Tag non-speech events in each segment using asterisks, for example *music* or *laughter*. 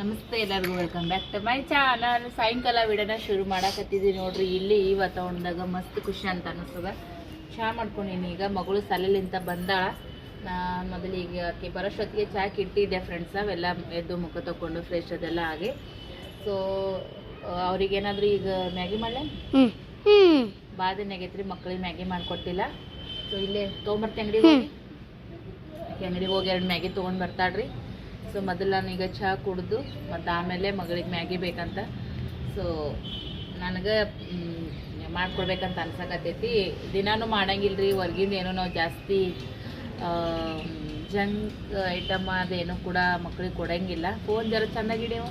ನಮಸ್ತೆ ಎಲ್ಲರಿಗೂ welcome back to my channel ಸಾಯಂಕಾಲ ವಿಡಿಯೋನ ಶುರು ಮಾಡಾಕತ್ತಿದ್ದೀವಿ ನೋಡ್ರಿ ಇಲ್ಲಿ ಈ ವಾತಾವರಣದಾಗ ಮಸ್ತ್ ಖುಷಿ ಅಂತ ಅನಿಸ್ತದ. ಚಹಾ ಮಾಡ್ಕೊಂಡೀನಿ ಈಗ ಮಗಳು ಸಲಲಿಂತ ಬಂದಾಳ ನಾ ಮೊದಲಿಗೆ ಆಕೆ ಬರೋಷ್ಟೊತ್ತಿಗೆ ಚಹಾ ಕಿಟ್ಟಿದ್ದೆ ಫ್ರೆಂಡ್ಸ್ ಅವೆಲ್ಲ ಎದ್ದು ಮುಖ ತಗೊಂಡು ಫ್ರೆಶ್ ಅದೆಲ್ಲ ಆಗಿ. ಸೊ ಅವ್ರಿಗೇನಾದರೂ ಈಗ ಮ್ಯಾಗಿ ಮಾಡಲೆ? ಭಾಳ ದಿನ ಆಗೈತ್ರಿ ಮಕ್ಳಿಗೆ ಮ್ಯಾಗಿ ಮಾಡಿಕೊಟ್ಟಿಲ್ಲ. ಸೊ ಇಲ್ಲೇ ತೊಗೊಂಬರ್ತೀನಿ ಅಂಗಡಿಗೆ ಹೋಗಿ. ಅಂಗಡಿಗೆ ಹೋಗಿ ಎರಡು ಮ್ಯಾಗಿ ತೊಗೊಂಡು ಬರ್ತಾಳ್ರಿ. ಸೊ ಮೊದಲು ನಾನು ಈಗ ಚಹಾ ಕುಡಿದು ಮತ್ತು ಆಮೇಲೆ ಮಗಳಿಗೆ ಮ್ಯಾಗಿ ಬೇಕಂತ. ಸೊ ನನಗೆ ಮಾಡ್ಕೊಡ್ಬೇಕಂತ ಅನ್ಸಕತ್ತೈತಿ. ದಿನಾನು ಮಾಡಂಗಿಲ್ರಿ ರೀ ಹೊರ್ಗಿಂದ ಏನೋ ನಾವು ಜಾಸ್ತಿ ಜಂಕ್ ಐಟಮ್ ಅದೇನು ಕೂಡ ಮಕ್ಳಿಗೆ ಕೊಡಂಗಿಲ್ಲ. ಫೋನ್ ಜರ ಚೆನ್ನಾಗಿಡೇವು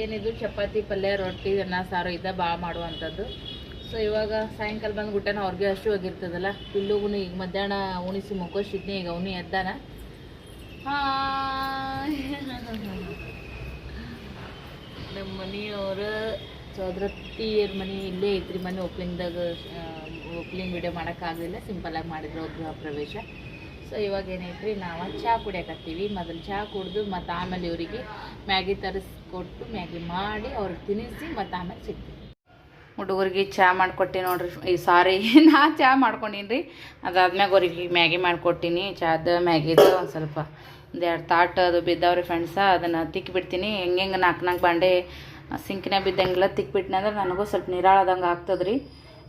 ಏನಿದು ಚಪಾತಿ ಪಲ್ಯ ರೊಟ್ಟಿ ಅನ್ನ ಸಾರು ಇದ್ದ ಭಾಳ ಮಾಡುವಂಥದ್ದು ಸೊ ಇವಾಗ ಸಾಯಂಕಾಲ ಬಂದು ಊಟನ ಅವ್ರಿಗೆ ಅಷ್ಟು ಹೋಗಿರ್ತದಲ್ಲ ಪಿಲ್ಲುಗೂ ಈಗ ಮಧ್ಯಾಹ್ನ ಉಣಿಸಿ ಮುಕ್ಕೋಸಿದ್ನಿ ಈಗ ಅವನು ಎದ್ದಾನ. ನಮ್ಮ ಮನೆಯವ್ರ ಸೋದರತ್ತಿಯರ ಮನೆ ಇಲ್ಲೇ ಐತ್ರಿ ಮನೆ ಓಪನಿಂಗ್ದಾಗ ಓಪನಿಂಗ್ ವಿಡಿಯೋ ಮಾಡೋಕ್ಕಾಗಲಿಲ್ಲ. ಸಿಂಪಲಾಗಿ ಮಾಡಿದ್ರು ಅವ್ರ ಗೃಹ ಪ್ರವೇಶ. ಸೊ ಇವಾಗ ಏನೈತ್ರಿ ನಾವು ಚಹಾ ಕುಡಿಯಕತ್ತೀವಿ. ಮೊದಲು ಚಹಾ ಕುಡಿದು ಮತ್ತು ಆಮೇಲೆ ಇವರಿಗೆ ಮ್ಯಾಗಿ ತರಿಸ್ಕೊಟ್ಟು ಮ್ಯಾಗಿ ಮಾಡಿ ಅವ್ರಿಗೆ ತಿನ್ನಿಸಿ ಮತ್ತು ಆಮೇಲೆ ಸಿಗ್ತೀವಿ. ಹುಡುಗರಿಗೆ ಚಹಾ ಮಾಡಿಕೊಟ್ಟೆ ನೋಡ್ರಿ. ಈ ಸಾರಿ *laughs* ನಾ ಚಹಾ ಮಾಡ್ಕೊಂಡೀನಿ ರೀ ಅದಾದ್ಮ್ಯಾಗ ಅವ್ರಿಗೆ ಮ್ಯಾಗಿ ಮಾಡಿಕೊಟ್ಟಿನಿ. ಚಹಾದ ಮ್ಯಾಗಿದು ಒಂದು ಸ್ವಲ್ಪ ಒಂದು ಎರಡು ತಾಟ್ ಅದು ಬಿದ್ದಾವ್ರಿ ಫ್ರೆಂಡ್ಸ ಅದನ್ನು ತಿಕ್ಕಿಬಿಡ್ತೀನಿ ಹೆಂಗೆ ಹೆಂಗೆ ನಾಲ್ಕು ನಾಲ್ಕು ಬಾಂಡೆ ಸಿಂಕ್ನ್ಯಾಗ ಬಿದ್ದಂಗೆಲ್ಲ ತಿಕ್ಬಿಟ್ನಿ ಅಂದ್ರೆ ನನಗೂ ಸ್ವಲ್ಪ ನೀರಾಳದಂಗೆ ಆಗ್ತದೆ ರೀ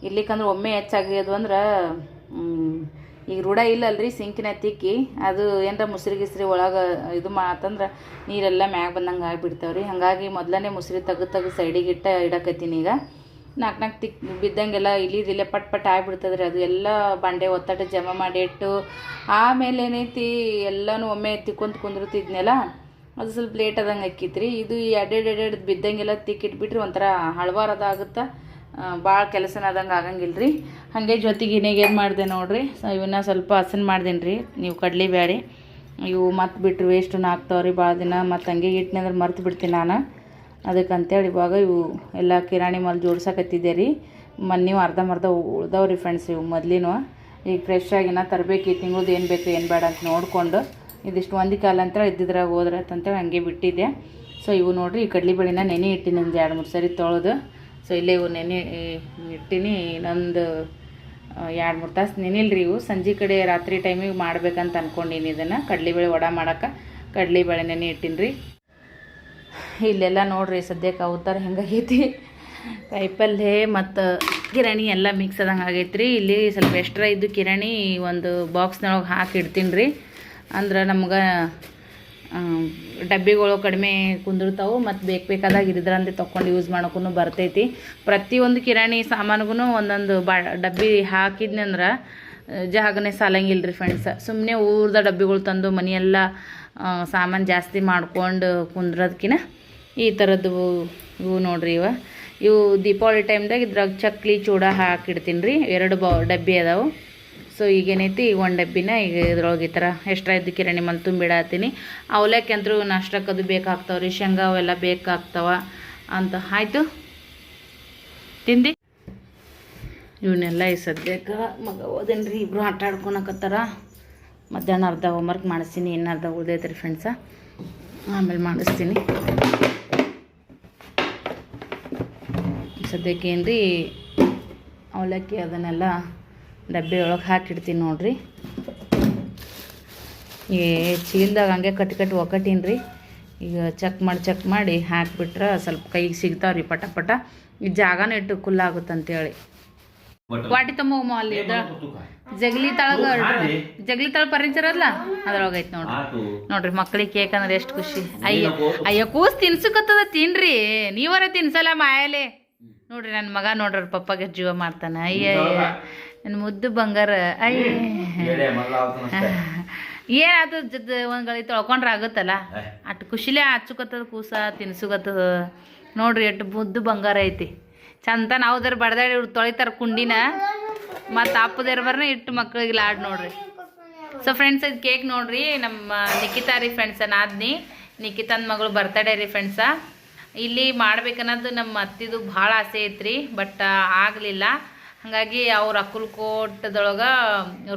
ಇಲ್ಲಿಕಂದ್ರೆ ಒಮ್ಮೆ ಹೆಚ್ಚಾಗ್ಯದು ಅಂದ್ರೆ ಈಗ ಈಗ ರೂಢ ಇಲ್ಲಲ್ರಿ ಸಿಂಕಿನ ತಿಕ್ಕಿ. ಅದು ಏನರ ಮುಸ್ರಿ ಗಿಸ್ರಿ ಒಳಗೆ ಇದು ಮಾತಂದ್ರೆ ನೀರೆಲ್ಲ ಮ್ಯಾಗ ಬಂದಂಗೆ ಆಗಿಬಿಡ್ತಾವ್ರಿ. ಹಾಗಾಗಿ ಮೊದಲನೇ ಮುಸ್ರಿ ತೆಗೆದು ತೆಗೆದು ಸೈಡಿಗೆ ಇಟ್ಟ ಇಡಕತ್ತೀನಿ ಈಗ. ನಾಲ್ಕು ನಾಲ್ಕು ತಿಕ್ ಬಿದ್ದಂಗೆಲ್ಲ ಇಲ್ಲಿದಿಲ್ಲೇ ಪಟ್ ಪಟ್ ಆಗಿಬಿಡ್ತದೆ ರೀ ಅದು ಎಲ್ಲ ಬಂಡೆ ಒತ್ತಟ ಜಮಾ ಮಾಡಿ ಇಟ್ಟು ಆಮೇಲೆ ಏನೈತಿ ಎಲ್ಲನೂ ಒಮ್ಮೆ ತಿಕ್ಕೊಂತ ಕುಂದಿರ್ತಿದ್ನೆಲ್ಲ, ಅದು ಸ್ವಲ್ಪ ಲೇಟ್ ಆದಂಗೆ ಹಾಕಿತ್ರಿ ಇದು ಈ ಎರಡೆರಡು ಬಿದ್ದಂಗೆಲ್ಲ ತಿಕ್ಕಿಟ್ಬಿಟ್ರಿ ಒಂಥರ ಹಳವಾರದ ಆಗುತ್ತಾ? ಭಾಳ ಕೆಲಸನ ಆದಂಗೆ ಆಗಂಗಿಲ್ಲ ರೀ ಹಾಗೆ ಜೊತೆಗೆ ಏನು ಮಾಡಿದೆ ನೋಡ್ರಿ ಇವನ್ನ ಸ್ವಲ್ಪ ಹಸನ್ ಮಾಡ್ದೇನೆ ರೀ ನೀವು ಕಡ್ಲಿ ಬ್ಯಾಡಿ ಇವು ಮತ್ತೆ ಬಿಟ್ಟರು ವೇಸ್ಟನ್ನು ಆಗ್ತಾವೆ ರೀ ಭಾಳ ದಿನ. ಮತ್ತು ಹಂಗೆ ಇಟ್ನೆಂದ್ರೆ ಮರ್ತು ಬಿಡ್ತೀನಿ ನಾನು. ಅದಕ್ಕೆ ಅಂತೇಳಿ ಇವಾಗ ಇವು ಎಲ್ಲ ಕಿರಾಣಿ ಮಾಲ್ ಜೋಡ್ಸಕತ್ತಿದ್ದೆ ರೀ ಮೊನ್ನೆ ಅರ್ಧಂಬರ್ಧ ಉಳ್ದವ್ ರೀ ಫ್ರೆಂಡ್ಸ್ ಇವು ಮೊದ್ಲಿನೂ. ಈಗ ಫ್ರೆಶ್ ಆಗಿನ ತರಬೇಕು, ಈ ತಿಂಗಳದ್ದು ಏನು ಬೇಕು, ಏನು ಬೇಡ ಅಂತ ನೋಡಿಕೊಂಡು ಇದಿಷ್ಟು ಒಂದು ಕಾಲ ಅಂತ ಇದ್ದಿದ್ರಾಗ ಹೋದ್ರೆ ಅಂತೇಳಿ ಹಂಗೆ ಬಿಟ್ಟಿದ್ದೆ. ಸೊ ಇವು ನೋಡಿರಿ, ಈ ಕಡ್ಲಿ ಬೇಳೆನ ನೆನೆ ಇಟ್ಟಿನಿ ಒಂದು ಎರಡು ಮೂರು ಸರಿ ತೊಳೆದು. ಸೊ ಇಲ್ಲೇ ಇವು ನೆನೆ ಇಟ್ಟಿನಿ, ಇನ್ನೊಂದು ಎರಡು ಮೂರು ತಾಸು ನೆನಿಲ್ರಿ ಇವು. ಸಂಜೆ ಕಡೆ ರಾತ್ರಿ ಟೈಮಿಗೆ ಮಾಡ್ಬೇಕಂತ ಅಂದ್ಕೊಂಡಿನಿ ಇದನ್ನು. ಕಡ್ಲಿಬೇಳೆ ವಡ ಮಾಡಕ್ಕೆ ಕಡ್ಲಿಬೇಳೆ ನೆನೆ ಇಟ್ಟಿನಿ ರೀ ಇಲ್ಲೆಲ್ಲ ನೋಡ್ರಿ ಸದ್ಯಕ್ಕೆ ಅವತಾರ ಹೆಂಗಾಗೈತಿ ಕಾಯಿಪಲ್ಯ ಮತ್ತು ಕಿರಾಣಿ ಎಲ್ಲ ಮಿಕ್ಸ್ ಆದಂಗೆ ಆಗೈತೆ ರೀ ಇಲ್ಲಿ ಸ್ವಲ್ಪ ಎಕ್ಸ್ಟ್ರಾ ಇದ್ದು ಕಿರಾಣಿ ಒಂದು ಬಾಕ್ಸ್ನೊಳಗೆ ಹಾಕಿ ಇಡ್ತೀನಿ ರೀ ಅಂದ್ರೆ ನಮ್ಗೆ ಡಬ್ಬಿಗಳು ಕಡಿಮೆ ಕುಂದಿರ್ತಾವೆ ಮತ್ತು ಬೇಕು ಬೇಕಾದಾಗ ಇದ್ರಂತೆ ತೊಗೊಂಡು ಯೂಸ್ ಮಾಡೋಕ್ಕೂ ಬರ್ತೈತಿ. ಪ್ರತಿಯೊಂದು ಕಿರಾಣಿ ಸಾಮಾನಿಗೂ ಒಂದೊಂದು ಬಾ, ಡಬ್ಬಿ ಹಾಕಿದ್ನಂದ್ರೆ, ಜಾಗನೇ ಸಾಲಂಗಿಲ್ಲ ರೀ ಫ್ರೆಂಡ್ಸ್ ಸುಮ್ಮನೆ ಊರ್ದ ಡಬ್ಬಿಗಳು ತಂದು ಮನೆಯೆಲ್ಲ ಸಾಮಾನು ಜಾಸ್ತಿ ಮಾಡ್ಕೊಂಡು ಕುಂದ್ರದ್ಕಿನ ಈ ಥರದ್ದು ಇವು ನೋಡ್ರಿ ಇವ. ಇವು ದೀಪಾವಳಿ ಟೈಮ್ದಾಗ ಇದ್ರಾಗ ಚಕ್ಲಿ ಚೂಡ ಹಾಕಿಡ್ತೀನಿ ರೀ ಎರಡು ಬ, ಡಬ್ಬಿ ಅದಾವೆ. ಸೊ ಈಗೇನೈತಿ, ಈಗ ಒಂದು ಡಬ್ಬಿನ ಈಗ ಇದ್ರೊಳಗೆ ಈ ಥರ ಎಷ್ಟು ಇದ್ದು ಕಿರಾಣಿ ಮನೆ ತುಂಬಿಡತ್ತೀನಿ ಅವಲಕ್ಕಿ ಅಂತೂ ನಾಷ್ಟಕ್ಕದು ಬೇಕಾಗ್ತಾವೆ ರೀ ಶೇಂಗಾ ಅವೆಲ್ಲ ಬೇಕಾಗ್ತಾವ ಅಂತ. ಆಯಿತು. ತಿಂದು? ಇವನ್ನೆಲ್ಲ ಈ ಸದ್ಯಕ್ಕೆ ಮಗ ಓದೇನು ರೀ ಇಬ್ಬರು ಆಟ ಆಡ್ಕೊಳಕತ್ತಾರ ಮಧ್ಯಾಹ್ನ ಅರ್ಧ ಹೋಮ್ವರ್ಕ್ ಮಾಡಿಸ್ತೀನಿ, ಇನ್ನು ಅರ್ಧ ಉಳಿದೈತ್ರಿ ಫ್ರೆಂಡ್ಸ ಆಮೇಲೆ ಮಾಡಿಸ್ತೀನಿ. ಸದ್ಯಕ್ಕೆ ಏನು ರೀ ಅವಲಕ್ಕಿ ಅದನ್ನೆಲ್ಲ ಡಬ್ಬಿ ಒಳಗೆ ಹಾಕಿಡ್ತೀನಿ ನೋಡಿರಿ. ಏ ಚೀಲ್ದಾಗ ಹಂಗೆ ಕಟ್ಟಿ ಕಟ್ಟಿ ಒಕ್ಕಟ್ಟೀನಿ ರೀ ಈಗ ಚೆಕ್ ಮಾಡಿ ಚೆಕ್ ಮಾಡಿ ಹಾಕಿಬಿಟ್ರೆ ಸ್ವಲ್ಪ ಕೈಗೆ ಸಿಗ್ತಾವ್ರಿ ಪಟ ಪಟ. ಈ ಜಾಗನೇ ಇಟ್ಟು ಕುಲ್ಲ ಆಗುತ್ತಂತೇಳಿ ವಾಟಿ ತಮ್ಮ ಅಲ್ಲಿ ಇದ ಜಗಲಿ ತಳಗ ಜಗಲಿ ತಳ ಫರ್ನಿಚರ್ ಅಲ್ಲ ಅದ್ರೊಳಗೆ ಐತೆ ನೋಡ್ರಿ. ನೋಡ್ರಿ ಮಕ್ಳಿಗೆ ಕೇಕ್ ಅಂದ್ರೆ ಎಷ್ಟು ಖುಷಿ. ಅಯ್ಯ ಅಯ್ಯ ಕೂಸ್ ತಿನ್ಸಕತ್ತದ ತಿನ್ರಿ. ನೀವರ ತಿನ್ಸಲ್ಲ ಮಾಯಲೆ. ನೋಡ್ರಿ ನನ್ನ ಮಗ ನೋಡ್ರಿ ಪಪ್ಪಾಗೆ ಜೀವ ಮಾಡ್ತಾನ. ಅಯ್ಯ. ನನ್ನ ಮುದ್ದು ಬಂಗಾರ. ಅಯ್ಯ. ಏನಾಯ್ತು *laughs* ಜದ್ ಒಂದ್ ಗಳಿ ತೊಳ್ಕೊಂಡ್ರೆ ಆಗುತ್ತಲ್ಲ? ಅಟ್ ಖುಷಿಲೇ ಹಚ್ಚುಕತ್ತದ ಕೂಸ ತಿನ್ಸುಕತ್ತದ. ನೋಡ್ರಿ ಎಟ್ ಮುದ್ದು ಬಂಗಾರ ಐತಿ. ಚಂದ ನಾವುದರ ಬಡ್ದಾಡಿ ಇವ್ರು ತೊಳಿತಾರ ಕುಂಡಿನ. ಮತ್ತು ಅಪ್ಪದೇರ ಬರ್ನ ಇಟ್ಟು ಮಕ್ಳಿಗೆ ಲಾಡ್ ನೋಡ್ರಿ. ಸೊ ಫ್ರೆಂಡ್ಸ್ ಇದು ಕೇಕ್ ನೋಡ್ರಿ, ನಮ್ಮ ನಿಖಿತಾ ರೀ ಫ್ರೆಂಡ್ಸ ನಾದ್ನಿ. ನಿಖಿತನ್ ಮಗಳು ಬರ್ತಡೇ ರೀ ಫ್ರೆಂಡ್ಸ ಇಲ್ಲಿ ಮಾಡ್ಬೇಕನ್ನೋದು ನಮ್ಮ ಅತ್ತಿದು ಭಾಳ ಆಸೆ ಐತ್ರಿ ಬಟ್ ಆಗಲಿಲ್ಲ. ಹಾಗಾಗಿ ಅವ್ರ ಅಕ್ಕಲ್ಕೋಟದೊಳಗೆ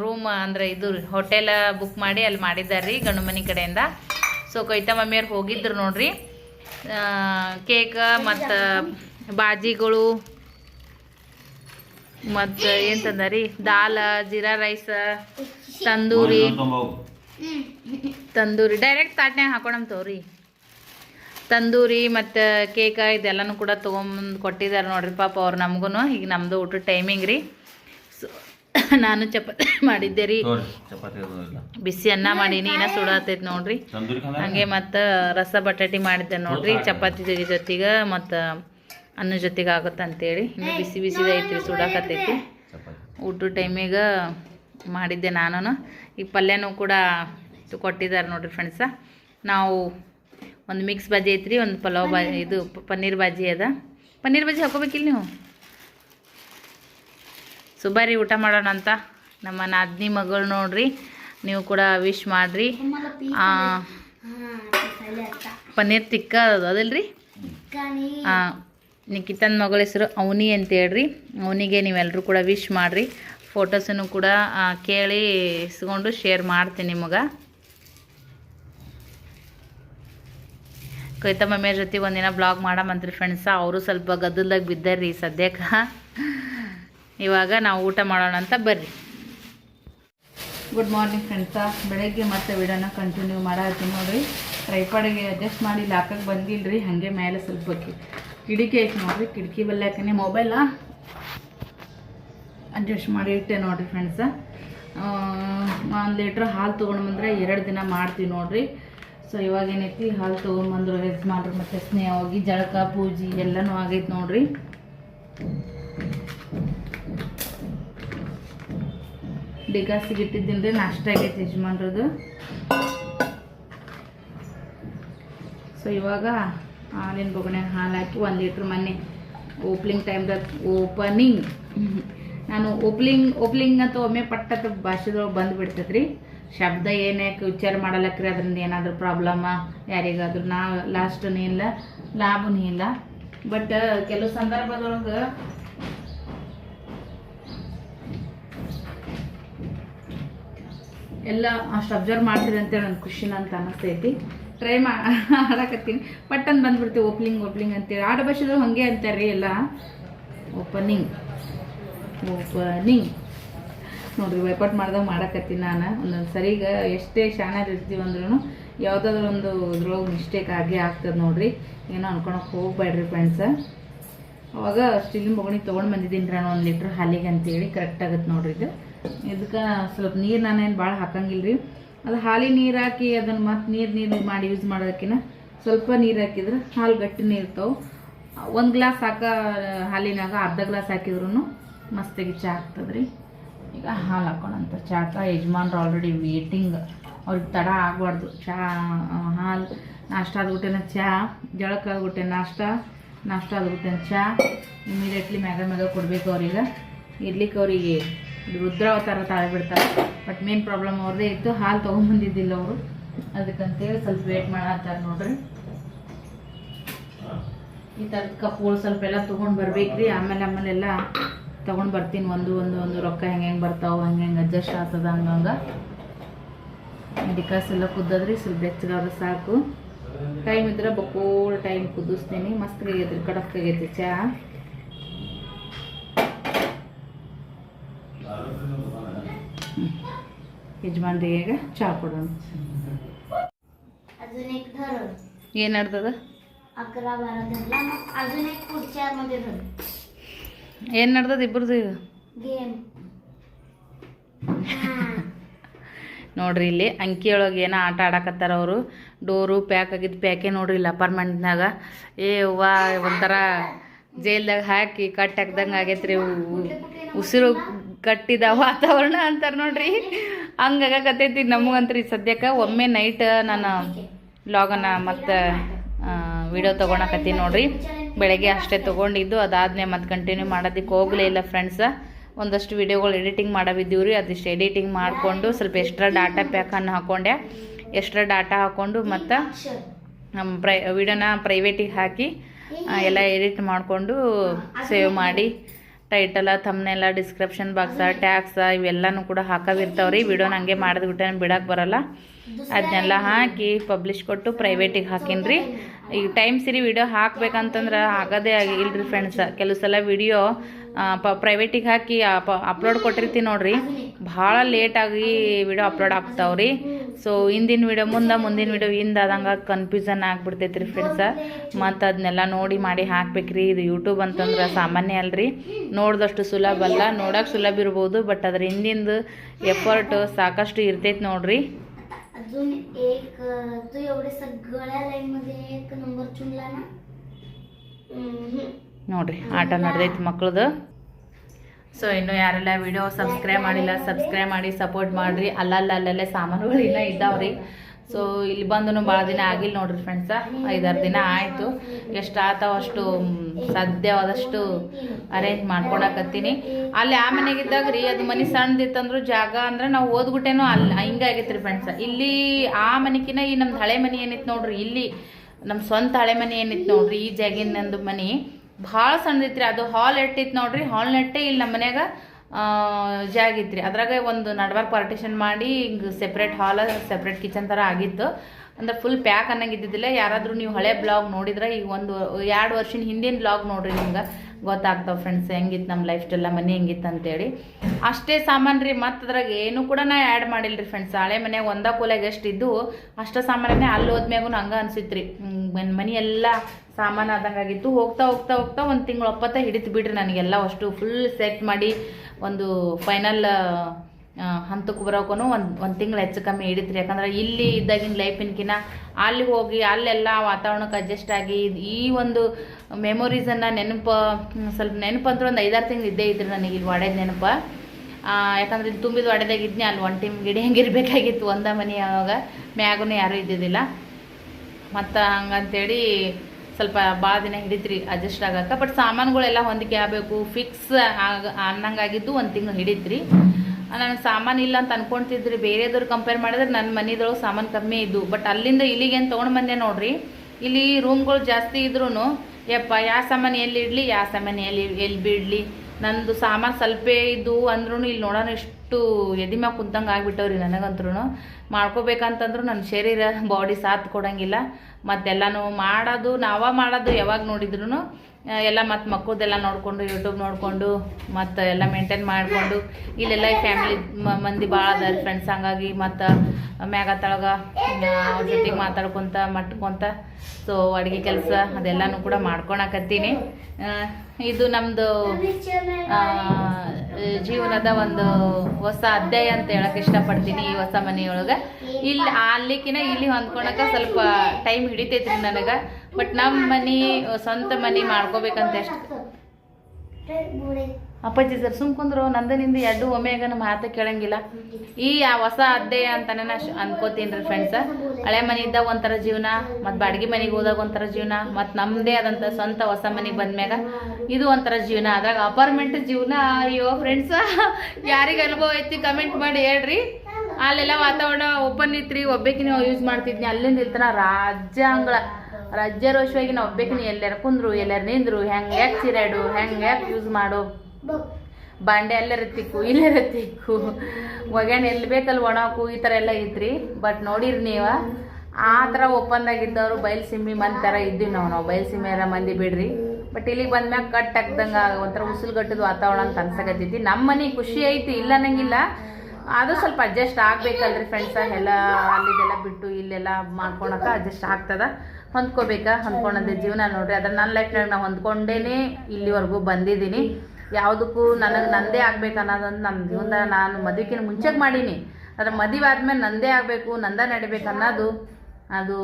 ರೂಮ್ ಅಂದ್ರೆ ಇದು ಹೋಟೆಲ್ ಬುಕ್ ಮಾಡಿ ಅಲ್ಲಿ ಮಾಡಿದ್ದಾರೆ ರೀ ಗಂಡು ಮನೆ ಕಡೆಯಿಂದ. ಸೊ ಕೈತ ಮಮ್ಮಿಯವ್ರು ಹೋಗಿದ್ರು ನೋಡ್ರಿ. ಕೇಕ್ ಮತ್ತು ಬಾಜಿಗಳು ಮತ್ತು ಏನು ರೀ ದಾಲ್ ಜೀರಾ ರೈಸ್ ತಂದೂರಿ. ತಂದೂರಿ. ಡೈರೆಕ್ಟ್ ತಾಟ್ನ್ಯಾಗ ಹಾಕೊಂಡಮ್ ತವ್ರಿ ತಂದೂರಿ ಮತ್ತು ಕೇಕ ಇದೆಲ್ಲನೂ ಕೂಡ ತೊಗೊಂಬಂದು ಕೊಟ್ಟಿದ್ದಾರೆ ನೋಡ್ರಿ ಪಾಪ ಅವ್ರು ನಮಗೂ ಈಗ ನಮ್ಮದು ಊಟದ ಟೈಮಿಂಗ್ ರೀ. ಸೊ *coughs* ನಾನು ಚಪಾತಿ *coughs* ಮಾಡಿದ್ದೆ ರೀ ಬಿಸಿ ಅನ್ನ ಮಾಡೀನಿ ಇನ್ನ ಸುಡತೈತಿ ನೋಡ್ರಿ. ತಂದೂರಿ ಹಂಗೆ ಮತ್ತು ರಸ ಬಟಾಟಿ ಮಾಡಿದ್ದೆ ನೋಡ್ರಿ. ಚಪಾತಿ ಜೊತೆಗೆ ಮತ್ತು ಅನ್ನ ಜೊತೆಗೆ ಆಗುತ್ತೆ ಅಂತೇಳಿ ಇನ್ನು ಬಿಸಿ ಬಿಸಿ ಐತಿ ಸುಡಾಕತ್ತೈತಿ. ಊಟದ ಟೈಮಿಗೆ ಮಾಡಿದ್ದೆ ನಾನು ಈ ಪಲ್ಯನೂ ಕೂಡ ಕೊಟ್ಟಿದ್ದಾರೆ ನೋಡ್ರಿ ಫ್ರೆಂಡ್ಸ ನಾವು ಒಂದು ಮಿಕ್ಸ್ ಬಾಜಿ ಐತ್ರಿ ಒಂದು ಪಲಾವ್ ಬಾಜಿ ಇದು ಪನ್ನೀರ್ ಬಾಜಿ ಅದ. ಪನ್ನೀರ್ ಬಾಜಿ ಹಾಕೋಬೇಕಿಲ್ಲ ನೀವು? ಸುಬಾರಿ ಊಟ ಮಾಡೋಣ ಅಂತ ನಮ್ಮ ನಾದ್ನಿ ಮಗಳು ನೋಡ್ರಿ. ನೀವು ಕೂಡ ವಿಶ್ ಮಾಡಿರಿ. ಪನ್ನೀರ್ ತಿಕ್ಕ ಅದಲ್ರಿ? ಅದಲ್ರಿ ನಿಖಿತನ ಮಗಳ ಹೆಸರು ಅವನಿ ಅಂತ ಹೇಳ್ರಿ. ಅವನಿಗೆ ನೀವೆಲ್ಲರೂ ಕೂಡ ವಿಶ್ ಮಾಡಿರಿ. ಫೋಟೋಸನ್ನು ಕೂಡ ಕೇಳಿ ಇಸ್ಕೊಂಡು ಶೇರ್ ಮಾಡ್ತೀನಿ ನಿಮಗೆ. ಕವಿತಾ ಮಮ್ಮಿಯ ಜೊತೆ ಒಂದಿನ ಬ್ಲಾಗ್ ಮಾಡಮಂತ್ರಿ ಫ್ರೆಂಡ್ಸ ಅವರು ಸ್ವಲ್ಪ ಗದ್ದಲ್ದಾಗ ಬಿದ್ದಾರ್ರಿ ಸದ್ಯಕ್ಕೆ. ಇವಾಗ ನಾವು ಊಟ ಮಾಡೋಣ ಅಂತ ಬರ್ರಿ. ಗುಡ್ ಮಾರ್ನಿಂಗ್ ಫ್ರೆಂಡ್ಸ ಬೆಳಗ್ಗೆ ಮತ್ತೆ ವಿಡಿಯೋನ ಕಂಟಿನ್ಯೂ ಮಾಡತ್ತೀನಿ ನೋಡ್ರಿ. ಟ್ರೈಪಾಡಿಗೆ ಅಡ್ಜಸ್ಟ್ ಮಾಡಿ ಲಾಕಕ್ಕೆ ಬಂದಿಲ್ಲ ರೀ ಹಾಗೆ ಮೇಲೆ ಸ್ವಲ್ಪ ಕಿಟಕಿ ಐತೆ ನೋಡ್ರಿ ಕಿಟಕಿ ಹಾಕಿನಿ ಮೊಬೈಲ ಅಡ್ಜಸ್ಟ್ ಮಾಡಿ ಇಟ್ಟೆ ನೋಡ್ರಿ ಫ್ರೆಂಡ್ಸ ಒಂದು ಲೀಟ್ರ್ ಹಾಲು ತೊಗೊಂಡು ಬಂದರೆ ಎರಡು ದಿನ ಮಾಡ್ತೀವಿ ನೋಡ್ರಿ. ಸೊ ಇವಾಗ ಏನೈತಿ, ಹಾಲು ತೊಗೊಂಬಂದ್ರು ಯಜಮಾನ್ರು ಮತ್ತು ಸ್ನೇಹ ಹೋಗಿ, ಜಳಕ, ಪೂಜೆ ಎಲ್ಲನೂ ಆಗೈತೆ ನೋಡ್ರಿ. ಡಿಗಾಸಿಗೆ ಇಟ್ಟಿದ್ದೀನಿ ರೀ ನಾಷ್ಟ ಆಗೈತೆ ಯಜಮಾನ್ರದ್ದು ಸೊ ಇವಾಗ ಹಾಲಿನ ಬೊಗಣೆಗೆ ಹಾಲು ಹಾಕಿ ಒಂದು ಲೀಟ್ರ್ ಮೊನ್ನೆ ಓಪ್ಲಿಂಗ್ ಟೈಮ್ದಾಗ ಓಪನಿಂಗ್ ನಾನು ಓಪ್ಲಿಂಗ್ ಓಪ್ಲಿಂಗ್ ಅಂತ ಒಮ್ಮೆ ಪಟ್ಟದ ಭಾಷೆದೊಳಗೆ ಬಂದು ಬಿಡ್ತೈತೆ ರೀ ಶಬ್ದ ಏನೇ ಉಚ್ಚಾರ ಮಾಡಲಕ್ರಿ, ಅದರಿಂದ ಏನಾದರೂ ಪ್ರಾಬ್ಲಮ್ಮ ಯಾರಿಗಾದ್ರೂ ನಾ ಲಾಸ್ಟೂ ಇಲ್ಲ ಲಾಭನೂ ಇಲ್ಲ. ಬಟ್ ಕೆಲವು ಸಂದರ್ಭದೊಳಗೆ ಎಲ್ಲ ಅಷ್ಟು ಅಬ್ಸರ್ವ್ ಮಾಡ್ತೀರಂತೇಳಿ ನನ್ನ ಖುಷಿನ ಅಂತ ಅನ್ನಿಸ್ತೈತಿ ಟ್ರೈ ಮಾ *laughs* ಆಡಕತ್ತೀನಿ. ಪಟ್ಟನ್ ಬಂದ್ಬಿಡ್ತೀವಿ ಓಪ್ಲಿಂಗ್ ಓಪ್ಲಿಂಗ್ ಅಂತೇಳಿ ಆಡ ಭಾಷೆದವ್ರು ಹಾಗೆ ಅಂತಾರೆ ರೀ ಎಲ್ಲ. Opening opening. ನೋಡ್ರಿ ವೈಪಟ್ ಮಾಡ್ದಾಗ ಮಾಡಕತ್ತೀನಿ ನಾನು. ಒಂದೊಂದು ಸರಿಗ ಎಷ್ಟೇ ಶಾಣರ್ ಇರ್ತೀವಿ ಅಂದ್ರೂ ಯಾವುದಾದ್ರೂ ಒಂದು ಇದ್ರೊಳಗೆ ಮಿಸ್ಟೇಕ್ ಆಗೇ ಆಗ್ತದೆ ನೋಡ್ರಿ. ಏನೋ ಅನ್ಕೊಳಕ್ಕೆ ಹೋಗ್ಬೇಡ್ರಿ ಫ್ರೆಂಡ್ಸ ಅವಾಗ ಸ್ಟೀಲಿನ ಬೊಗಣಿ ತೊಗೊಂಡು ಬಂದಿದ್ದೀನಿ ನಾನು ಒಂದು ಲೀಟ್ರ್ ಹಾಲಿಗೆ ಅಂತೇಳಿ. ಕರೆಕ್ಟ್ ಆಗುತ್ತೆ ನೋಡ್ರಿ ಇದು. ಇದಕ್ಕೆ ಸ್ವಲ್ಪ ನೀರು ನಾನೇನು ಭಾಳ ಹಾಕಂಗಿಲ್ಲ ರೀ ಅದು ಹಾಲಿ ನೀರು ಹಾಕಿ ಅದನ್ನು ಮತ್ತೆ ನೀರು ನೀರು ಮಾಡಿ ಯೂಸ್ ಮಾಡೋದಕ್ಕಿಂತ ಸ್ವಲ್ಪ ನೀರು ಹಾಕಿದ್ರೆ ಹಾಲು ಗಟ್ಟಿನೇ ಇರ್ತಾವೆ ಒಂದು ಗ್ಲಾಸ್ ಹಾಕ ಹಾಲಿನಾಗ ಅರ್ಧ ಗ್ಲಾಸ್ ಹಾಕಿದ್ರು ಮಸ್ತಾಗಿ ಚಹಾ ಆಗ್ತದ್ರಿ. ಈಗ ಹಾಲು ಹಾಕೋಣಂತ ಚಾಕ ಯಜಮಾನ್ರು ಆಲ್ರೆಡಿ ವೇಟಿಂಗ್ ಅವ್ರಿಗೆ ತಡ ಆಗಬಾರ್ದು. ಚಹಾ ಹಾಲು, ನಾಷ್ಟ ಆದ್ಬಿಟ್ಟೆನ ಚಹಾ ಜಳಕ ಆಗ್ಬಿಟ್ಟೆ ನಾಷ್ಟ ನಾಷ್ಟ ಆದ್ಬಿಟ್ಟೆ ಚಹಾ ಇಮಿಡಿಯೇಟ್ಲಿ ಮ್ಯಾಗ ಮ್ಯಾಗ ಕೊಡಬೇಕು ಅವ್ರಿಗೆ. ಇರ್ಲಿಕ್ಕೆ ಅವರಿಗೆ ರುದ್ರಾವತಾರ ತಾಳಿ ಬಿಡ್ತಾರೆ ಬಟ್ ಮೇನ್ ಪ್ರಾಬ್ಲಮ್ ಅವ್ರದ್ದೇ ಇತ್ತು. ಹಾಲು ತೊಗೊಂಬಂದಿದ್ದಿಲ್ಲ ಅವರು. ಅದಕ್ಕಂತೇಳಿ ಸ್ವಲ್ಪ ವೇಟ್ ಮಾಡತ್ತಾರೆ ನೋಡ್ರಿ. ಈ ಥರದ ಕಪ್ಪುಗಳು ಸ್ವಲ್ಪ ಎಲ್ಲ ತೊಗೊಂಡು ಬರ್ಬೇಕ್ರಿ. ಆಮೇಲೆ ಆಮೇಲೆ ಎಲ್ಲ ತೊಗೊಂಡು ಬರ್ತೀನಿ. ಒಂದು ಒಂದು ಒಂದು ರೊಕ್ಕ ಹೆಂಗೆ ಹೆಂಗೆ ಬರ್ತಾವೆ, ಹಂಗೆ ಹೆಂಗೆ ಅಡ್ಜಸ್ಟ್ ಆಗ್ತದ ಹಂಗಂಗೆ. ಮೆಡಿಕಲ್ಸ್ ಎಲ್ಲ ಕುದ್ದದ್ರಿ. ಸ್ವಲ್ಪ ಬೆಚ್ಚಗಾದ್ರೆ ಸಾಕು. ಟೈಮ್ ಇದ್ರೆ ಬಕೋಳ್ ಟೈಮ್ ಕುದಿಸ್ತೀನಿ. ಮಸ್ತ್ ಆಗೈತಿ ಕಡಕ್ ಆಗೈತಿ ಚಹಾ ಯಜಮಾನ್ರಿಗೆ ಕೊಡೋಣ. ಏನು ನಡ್ದದ? ಏನು ನಡ್ದದ ಇಬ್ಬರದು ಈಗ? ನೋಡ್ರಿ ಇಲ್ಲಿ ಅಂಕಿಯೊಳಗೆ ಏನೋ ಆಟ ಆಡಕತ್ತಾರ ಅವರು. ಡೋರು ಪ್ಯಾಕ್ ಆಗಿದ್ದು ಪ್ಯಾಕೇ ನೋಡ್ರಿ ಇಲ್ಲಿ ಅಪಾರ್ಟ್ಮೆಂಟ್ನಾಗ ಏ ಹೂವಾ ಒಂಥರ ಜೈಲ್ದಾಗ ಹಾಕಿ ಕಟ್ ಹಾಕ್ದಂಗೆ ಆಗೈತ್ರಿ ಉಸಿರು ಕಟ್ಟಿದ ವಾತಾವರಣ ಅಂತಾರೆ ನೋಡ್ರಿ. ಹಂಗಾಗತ್ತೈತಿ ನಮಗಂತ್ರಿ ಸದ್ಯಕ್ಕೆ ಒಮ್ಮೆ ನೈಟ್ ನಾನು ಲಾಗನ್ನ ಮತ್ತು ವಿಡಿಯೋ ತೊಗೊಳಕತ್ತೀನಿ ನೋಡ್ರಿ. ಬೆಳಗ್ಗೆ ಅಷ್ಟೇ ತೊಗೊಂಡಿದ್ದು ಅದಾದ್ಮೇಲೆ ಮತ್ತೆ ಕಂಟಿನ್ಯೂ ಮಾಡೋದಕ್ಕೆ ಹೋಗಲೇ ಇಲ್ಲ ಫ್ರೆಂಡ್ಸ ಒಂದಷ್ಟು ವಿಡಿಯೋಗಳು ಎಡಿಟಿಂಗ್ ಮಾಡವಿದ್ದೀವಿ ರೀ ಅದಿಷ್ಟು ಎಡಿಟಿಂಗ್ ಮಾಡಿಕೊಂಡು ಸ್ವಲ್ಪ ಎಕ್ಸ್ಟ್ರಾ ಡಾಟಾ ಪ್ಯಾಕನ್ನು ಹಾಕೊಂಡೆ. ಎಕ್ಸ್ಟ್ರಾ ಡಾಟಾ ಹಾಕ್ಕೊಂಡು ಮತ್ತು ನಮ್ಮ ಪ್ರೈ ವಿಡಿಯೋನ ಪ್ರೈವೇಟಿಗೆ ಹಾಕಿ ಎಲ್ಲ ಎಡಿಟ್ ಮಾಡಿಕೊಂಡು ಸೇವ್ ಮಾಡಿ. Title thumbnail description box tags ಇವೆಲ್ಲನೂ ಕೂಡ ಹಾಕವಿರ್ತಾವ್ರಿ ವಿಡಿಯೋ ಹಂಗೆ ಮಾಡಿದ್ಬಿಟ್ಟೆ ಬಿಡಕ್ಕೆ ಬರಲ್ಲ. ಅದನ್ನೆಲ್ಲ ಹಾಕಿ ಪಬ್ಲಿಷ್ ಕೊಟ್ಟು ಪ್ರೈವೇಟಿಗೆ ಹಾಕೀನಿ ಈಗ ಟೈಮ್ ಸಿರಿ ವಿಡಿಯೋ ಹಾಕ್ಬೇಕಂತಂದ್ರೆ ಆಗೋದೇ ಆಗಿ ಇಲ್ರಿ ಫ್ರೆಂಡ್ಸ್ ಕೆಲವು ಸಲ ವಿಡಿಯೋ ಪ ಪ್ರೈವೇಟಿಗೆ ಹಾಕಿ ಅಪ್ಲೋಡ್ ಕೊಟ್ಟಿರ್ತೀನಿ ನೋಡ್ರಿ. ಭಾಳ ಲೇಟಾಗಿ ವಿಡಿಯೋ ಅಪ್ಲೋಡ್ ಆಗ್ತಾವ್ರಿ. ಸೊ ಹಿಂದಿನ ವಿಡಿಯೋ ಮುಂದೆ ಮುಂದಿನ ವಿಡಿಯೋ ಹಿಂದೆ ಆದಂಗೆ ಕನ್ಫ್ಯೂಸನ್ ಆಗ್ಬಿಡ್ತೈತೆ ರೀ ಫ್ರೆಂಡ್ಸ ಮತ್ತು ಅದನ್ನೆಲ್ಲ ನೋಡಿ ಮಾಡಿ ಹಾಕ್ಬೇಕ್ರಿ ಇದು ಯೂಟ್ಯೂಬ್ ಅಂತಂದ್ರೆ ಸಾಮಾನ್ಯ ಅಲ್ರಿ ನೋಡಿದಷ್ಟು ಸುಲಭ ಅಲ್ಲ ನೋಡೋಕೆ ಸುಲಭ ಇರ್ಬೋದು ಬಟ್ ಅದ್ರ ಹಿಂದಿಂದು ಎಫರ್ಟ್ ಸಾಕಷ್ಟು ಇರ್ತೈತೆ ನೋಡ್ರಿ अजून एक अं, तू एवढे सगळ्या लाईन मध्ये एक नंबर चुनला ना हम्म. ನೋಡ್ರಿ ಆಟ ನಡೆದೈತಿ ಮಕ್ಳದು ಸೊ ಇನ್ನು ಯಾರೆಲ್ಲ ವಿಡಿಯೋ ಸಬ್ಸ್ಕ್ರೈಬ್ ಮಾಡಿಲ್ಲ ಸಬ್ಸ್ಕ್ರೈಬ್ ಮಾಡಿ ಸಪೋರ್ಟ್ ಮಾಡಿರಿ. ಅಲ್ಲಲ್ಲ, ಅಲ್ಲಲ್ಲೇ ಸಾಮಾನುಗಳು ಇನ್ನೂ ಇದ್ದಾವ್ರಿ. ಸೊ ಇಲ್ಲಿ ಬಂದು ಭಾಳ ದಿನ ಆಗಿಲ್ಲ ನೋಡ್ರಿ ಫ್ರೆಂಡ್ಸ ಐದಾರು ದಿನ ಆಯಿತು. ಎಷ್ಟು ಆತಾವ ಅಷ್ಟು ಸಾಧ್ಯವಾದಷ್ಟು ಅರೇಂಜ್ ಮಾಡ್ಕೊಳಕತ್ತೀನಿ. ಅಲ್ಲಿ ಆ ಮನೆಗಿದ್ದಾಗ ರೀ, ಅದು ಮನೆ ಸಣ್ಣದಿತ್ತಂದ್ರು ಜಾಗ ಅಂದ್ರೆ ನಾವು ಓದ್ಬಿಟ್ಟೇನೋ ಅಲ್ಲಿ ಹಿಂಗಾಗೈತೆ ರೀ ಫ್ರೆಂಡ್ಸ ಇಲ್ಲಿ ಆ ಮನೆಕಿನ ಈ ನಮ್ದು ಹಳೆ ಮನೆ ಏನಿತ್ತು ನೋಡ್ರಿ, ಇಲ್ಲಿ ನಮ್ಮ ಸ್ವಂತ ಹಳೆ ಮನೆ ಏನಿತ್ತು ನೋಡ್ರಿ, ಈ ಜಾಗಿನಂದು ಮನೆ. ಭಾಳ ಸಣ್ಣದಿತ್ರಿ ಅದು ಹಾಲ್ ಎಟ್ಟಿತ್ತು ನೋಡ್ರಿ ಹಾಲ್ ನೆಟ್ಟೆ ಇಲ್ಲಿ ನಮ್ಮ ಮನ್ಯಾಗ ಆ, ಜಾಗ ಇತ್ರಿ ಅದ್ರಾಗ ಒಂದು ನಡ್ವಾರ್ ಪಾರ್ಟಿಷನ್ ಮಾಡಿ ಹಿಂಗೆ ಸೆಪ್ರೇಟ್ ಹಾಲ್ ಸೆಪ್ರೇಟ್ ಕಿಚನ್ ಥರ ಆಗಿತ್ತು. ಅಂದ್ರೆ ಫುಲ್ ಪ್ಯಾಕ್ ಅನ್ನಂಗೆ ಇದ್ದಿದ್ದಿಲ್ಲ. ಯಾರಾದರೂ ನೀವು ಹಳೆ ಬ್ಲಾಗ್ ನೋಡಿದ್ರೆ ಈಗ ಒಂದು ಎರಡು ವರ್ಷದ ಹಿಂದಿನ ಬ್ಲಾಗ್ ನೋಡ್ರಿ ನಿಮ್ಗೆ. ಗೊತ್ತಾಗ್ತಾವೆ ಫ್ರೆಂಡ್ಸ್ ಹೆಂಗಿತ್ತು ನಮ್ಮ ಲೈಫ್ ಸ್ಟೈಲ್ ಮನೆ ಹೆಂಗಿತ್ತು ಅಂತೇಳಿ. ಅಷ್ಟೇ ಸಾಮಾನು ರೀ ಮತ್ತು ಅದ್ರಾಗ ಏನು ಕೂಡ ನಾ ಆ್ಯಡ್ ಮಾಡಿಲ್ಲ ರೀ ಫ್ರೆಂಡ್ಸ್ ಹಳೆ ಮನ್ಯಾಗ ಒಂದ ಕೂಲಾಗ ಎಷ್ಟು ಇದ್ದು ಅಷ್ಟೇ ಸಾಮಾನೇ ಅಲ್ಲಿ ಹೋದ್ಮ್ಯಾಗೂ ಹಂಗೆ ಅನ್ಸಿತ್ತು ರೀ ಮನೆ ಎಲ್ಲ ಸಾಮಾನು ಆದಂಗಾಗಿತ್ತು ಹೋಗ್ತಾ ಹೋಗ್ತಾ ಹೋಗ್ತಾ ಒಂದು ತಿಂಗಳು ಒಪ್ಪತ್ತ ಹಿಡಿತು ಬಿಡ್ರಿ ನನಗೆಲ್ಲ. ಅಷ್ಟು ಫುಲ್ ಸೆಟ್ ಮಾಡಿ ಒಂದು ಫೈನಲ್ ಹಂತಕ್ಕೆ ಬರೋಕೂ ಒಂದು ಒಂದು ತಿಂಗಳು ಹೆಚ್ಚು ಕಮ್ಮಿ ಹಿಡಿತ್ರಿ. ಯಾಕಂದ್ರೆ ಇಲ್ಲಿ ಇದ್ದಾಗಿನ ಲೈಫಿನ್ಕಿನ ಅಲ್ಲಿ ಹೋಗಿ ಅಲ್ಲೆಲ್ಲ ವಾತಾವರಣಕ್ಕೆ ಅಡ್ಜಸ್ಟ್ ಆಗಿ ಈ ಒಂದು ಮೆಮೊರೀಸನ್ನು ನೆನಪು ಸ್ವಲ್ಪ ನೆನಪು ಅಂದ್ರೆ ಒಂದು ಐದಾರು ತಿಂಗಳು ಇದ್ದೇ ಇದ್ರಿ ನನಗೆ ಇಲ್ಲಿ ಒಡೆದ ನೆನಪು. ಯಾಕಂದ್ರೆ ಇಲ್ಲಿ ತುಂಬಿದ ಒಡೆದಾಗಿದ್ನಿ ಅಲ್ಲಿ ಒನ್ ಟೀಮ್ ಗಿಡ ಹೆಂಗಿರ್ಬೇಕಾಗಿತ್ತು ಒಂದ ಮನೆ ಆವಾಗ ಮ್ಯಾಗೂ ಯಾರೂ ಇದ್ದಿದ್ದಿಲ್ಲ. ಮತ್ತು ಹಂಗಂತೇಳಿ ಸ್ವಲ್ಪ ಭಾಳ ದಿನ ಹಿಡಿತ್ರಿ ಅಡ್ಜಸ್ಟ್ ಆಗಕ್ಕೆ ಬಟ್ ಸಾಮಾನುಗಳೆಲ್ಲ ಹೊಂದಿಕೆ ಆಗಬೇಕು ಫಿಕ್ಸ್ ಆಗ ಅನ್ನಂಗಾಗಿದ್ದು ಒಂದು ತಿಂಗಳು ಹಿಡಿತ್ರಿ. ನಾನು ಸಾಮಾನು ಇಲ್ಲ ಅಂತ ಅನ್ಕೊಂತಿದ್ರಿ, ಬೇರೆದವ್ರು ಕಂಪೇರ್ ಮಾಡಿದ್ರೆ ನನ್ನ ಮನೆದೊಳಗೆ ಸಾಮಾನು ಕಮ್ಮಿ ಇದ್ದು. ಬಟ್ ಅಲ್ಲಿಂದ ಇಲ್ಲಿಗೆ ಏನು ತೊಗೊಂಡು ಬಂದೆ ನೋಡ್ರಿ, ಇಲ್ಲಿ ರೂಮ್ಗಳು ಜಾಸ್ತಿ ಇದ್ರೂ ಯಪ್ಪ ಯಾವ ಸಾಮಾನು ಎಲ್ಲಿ ಇಡಲಿ ಯಾವ ಸಾಮಾನು ಎಲ್ಲಿ ಎಲ್ಲಿ ಬಿಡಲಿ. ನಂದು ಸಾಮಾನು ಸ್ವಲ್ಪ ಇದ್ದು ಅಂದ್ರೂ ಇಲ್ಲಿ ನೋಡೋಣ ಎಷ್ಟು ಎದಿ ಮ್ಯಾಗ ಕುಂತಂಗೆ ಆಗಿಬಿಟ್ಟವ್ರಿ ನನಗಂತೂ ಮಾಡ್ಕೋಬೇಕಂತಂದ್ರು ನನ್ನ ಶರೀರ ಬಾಡಿ ಸಾಥ್ ಕೊಡಂಗಿಲ್ಲ. ಮತ್ತೆಲ್ಲನೂ ಮಾಡೋದು, ನಾವ ಮಾಡೋದು ಯಾವಾಗ ನೋಡಿದ್ರು ಎಲ್ಲ ಮತ್ತು ಮಕ್ಕಳದೆಲ್ಲ ನೋಡಿಕೊಂಡು ಯೂಟ್ಯೂಬ್ ನೋಡಿಕೊಂಡು, ಮತ್ತು ಎಲ್ಲ ಮೇಂಟೈನ್ ಮಾಡಿಕೊಂಡು, ಇಲ್ಲೆಲ್ಲ ಫ್ಯಾಮಿಲಿ ಮಂದಿ ಭಾಳ ಅದಾರೆ ಫ್ರೆಂಡ್ಸ್ ಹಂಗಾಗಿ ಮತ್ತು ಮ್ಯಾಗ ತಳಗ ಅವ್ರ ಜೊತೆಗೆ ಮಾತಾಡ್ಕೊತ, ಮಟ್ಕೊತ ಸೊ ಅಡುಗೆ ಕೆಲಸ ಅದೆಲ್ಲನೂ ಕೂಡ ಮಾಡ್ಕೊಳಕತ್ತೀನಿ ಇದು ನಮ್ಮದು ಜೀವನದ ಒಂದು ಹೊಸ ಅಧ್ಯಾಯ ಅಂತ ಹೇಳಕ್ ಇಷ್ಟಪಡ್ತೀನಿ ಈ ಹೊಸ ಮನೆಯೊಳಗೆ. ಇಲ್ಲಿ ಅಲ್ಲಿಕಿನ ಇಲ್ಲಿ ಹೊಂದ್ಕೊಳಕ ಸ್ವಲ್ಪ ಟೈಮ್ ಹಿಡಿತೈತ್ರಿ ನನಗೆ. ಬಟ್ ನಮ್ಮ ಮನೆ, ಸ್ವಂತ ಮನೆ ಮಾಡ್ಕೋಬೇಕಂತ बुडे ಅಪ್ಪಾಜಿ ಸರ್ ಸುಮ್ಕುಂದ್ರು ನಂದನಿಂದ ಎರಡು ಒಮ್ಮೆಗ ನಮ್ಮ ಮಾತು ಕೇಳಂಗಿಲ್ಲ. ಈ ಆ ಹೊಸ ಅಧ್ಯಯ ಅಂತಾನೆ ನಾ ಅನ್ಕೋತೀನಿ ರೀ ಫ್ರೆಂಡ್ಸ್ ಹಳೆ ಮನೆ ಇದ್ದಾಗ ಒಂಥರ ಜೀವನ, ಮತ್ತು ಬಾಡಿಗೆ ಮನೆಗೆ ಹೋದಾಗ ಒಂಥರ ಜೀವನ, ಮತ್ತು ನಮ್ಮದೇ ಆದಂಥ ಸ್ವಂತ ಹೊಸ ಮನೆಗೆ ಬಂದ್ಮ್ಯಾಗ ಇದು ಒಂಥರ ಜೀವನ. ಅದ್ರಾಗ ಅಪಾರ್ಟ್ಮೆಂಟ್ ಜೀವನ, ಅಯ್ಯೋ ಫ್ರೆಂಡ್ಸ್ ಯಾರಿಗೆ ಅನುಭವ ಐತಿ ಕಮೆಂಟ್ ಮಾಡಿ ಹೇಳ್ರಿ. ಅಲ್ಲೆಲ್ಲ ವಾತಾವರಣ ಓಪನ್ ಇತ್ರಿ ಒಬ್ಬೇಕಿನ ಯೂಸ್ ಮಾಡ್ತಿದ್ನಿ. ಅಲ್ಲಿಂದ ಇಲ್ತನ ರಾಜ್ಯಾಂಗಳ ರೋಷವಾಗಿ ನಾವು ಒಬ್ಬೇಕಿನ ಎಲ್ಲರ ಕುಂದ್ರು, ಎಲ್ಲಾರು ನಿಂದ್ರು, ಹೆಂಗೆ ಯಾಕೆ ಚಿರಾಡು ಹೆಂಗೆ ಯಾಕೆ ಯೂಸ್ ಮಾಡು. ಬಾಂಡೆ ಅಲ್ಲೇ ತಿಕ್ಕು ಇಲ್ಲೇ ತಿಕ್ಕು ಒಗ್ಯಾಣ ಎಲ್ಲಿ ಬೇಕಲ್ಲಿ ಒಣಕು ಈ ಥರ ಎಲ್ಲ ಇದ್ರಿ. ಬಟ್ ನೋಡಿರಿ ನೀವು, ಆ ಥರ ಒಪ್ಪಂದಾಗಿದ್ದವರು ಬಯಲುಸೀಮೆ ಮಂದಿ ಥರ ಇದ್ವಿ ನಾವು. ನಾವು ಬಯಲುಸೀಮೆ ಎಲ್ಲ ಮಂದಿ ಬಿಡ್ರಿ. ಬಟ್ ಇಲ್ಲಿಗೆ ಬಂದ್ಮ್ಯಾಗ ಕಟ್ ಹಾಕ್ದಂಗೆ ಒಂಥರ ಉಸಿರುಗಟ್ಟದ ವಾತಾವರಣ ಅಂತ ಅನ್ಸಕತ್ತೈತಿ ನಮ್ಮ ಮನೆ ಖುಷಿ ಐತಿ ಇಲ್ಲ ಅನ್ನಂಗಿಲ್ಲ ಅದು ಸ್ವಲ್ಪ ಅಡ್ಜಸ್ಟ್ ಆಗಬೇಕಲ್ರಿ ಫ್ರೆಂಡ್ಸ ಎಲ್ಲ ಅಲ್ಲಿದೆಲ್ಲ ಬಿಟ್ಟು ಇಲ್ಲೆಲ್ಲ ಮಾಡ್ಕೊಳಕ್ಕೆ ಅಡ್ಜಸ್ಟ್ ಆಗ್ತದ. ಹೊಂದ್ಕೋಬೇಕಾ, ಹೊಂದ್ಕೊಂಡಂತೆ ಜೀವನ ನೋಡ್ರಿ. ಅದ್ರ ನನ್ನ ಲೈಫ್ನಾಗ ನಾನು ಹೊಂದ್ಕೊಂಡೇ ಇಲ್ಲಿವರೆಗೂ ಬಂದಿದ್ದೀನಿ. ಯಾವುದಕ್ಕೂ ನನಗೆ ನಂದೇ ಆಗ್ಬೇಕು ಅನ್ನೋದೊಂದು ನನ್ನ ಜೀವನದಾಗ ನಾನು ಮದುವೆಕಿನ ಮುಂಚೆಗೆ ಮಾಡೀನಿ. ಅದ್ರ ಮದುವೆ ಆದ್ಮೇಲೆ ನಂದೇ ಆಗಬೇಕು, ನಂದ ನಡಿಬೇಕು ಅನ್ನೋದು ಅದು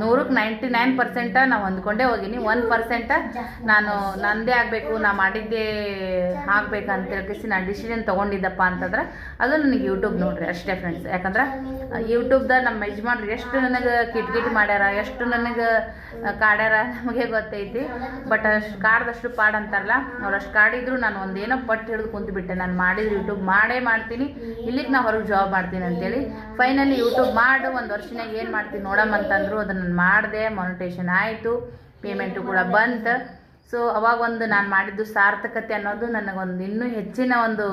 ನೂರಕ್ಕೆ ನೈಂಟಿ ನೈನ್ ಪರ್ಸೆಂಟ ನಾವು ಹೊಂದ್ಕೊಂಡೇ ಹೋಗಿನಿ. ಒಂದು ಪರ್ಸೆಂಟ ನಾನು ನಂದೇ ಆಗಬೇಕು, ನಾ ಮಾಡಿದ್ದೇ ಆಗ್ಬೇಕಂತ ಹೇಳ್ಕೇಸಿ ನಾನು ಡಿಸಿಷನ್ ತೊಗೊಂಡಿದ್ದಪ್ಪ ಅಂತಂದ್ರೆ ಅದು ನನಗೆ ಯೂಟ್ಯೂಬ್ ನೋಡ್ರಿ ಅಷ್ಟೇ ಫ್ರೆಂಡ್ಸ್ ಯಾಕಂದ್ರೆ ಯೂಟ್ಯೂಬ್ದಾಗ ನಮ್ಮ ಯಜಮಾನ್ರು ಎಷ್ಟು ನನಗೆ ಕಿಟ್ ಕಿಟ್ ಮಾಡ್ಯಾರ, ಎಷ್ಟು ನನಗೆ ಕಾಡ್ಯಾರ ನಮಗೆ ಗೊತ್ತೈತಿ. ಬಟ್ ಅಷ್ಟು ಕಾಡ್ದಷ್ಟು ಪಾಡ್ ಅಂತಾರಲ್ಲ, ಅವ್ರು ಅಷ್ಟು ಕಾಡಿದ್ರು ನಾನು ಒಂದೇನೋ ಪಟ್ಟು ಹಿಡಿದು ಕುಂತು ನಾನು ಮಾಡಿದ್ರು ಯೂಟ್ಯೂಬ್ ಮಾಡೇ ಮಾಡ್ತೀನಿ. ಇಲ್ಲಿಗೆ ನಾ ಹೊರಗೆ ಜಾಬ್ ಮಾಡ್ತೀನಿ ಅಂತೇಳಿ. ಫೈನಲಿ ಯೂಟ್ಯೂಬ್ ಮಾಡಿ, ಒಂದು ವರ್ಷನಾಗ ಏನು ಮಾಡ್ತೀನಿ ನೋಡಮ್ಮ ಅಂತಂದ್ರು ಅದನ್ನು ನಾನು ಮಾಡಿದೆ ಮೊನಿಟೇಷನ್ ಆಯಿತು ಪೇಮೆಂಟು ಕೂಡ ಬಂತು. ಸೊ ಅವಾಗ ಒಂದು ನಾನು ಮಾಡಿದ್ದು ಸಾರ್ಥಕತೆ ಅನ್ನೋದು ನನಗೊಂದು ಇನ್ನೂ ಹೆಚ್ಚಿನ ಒಂದು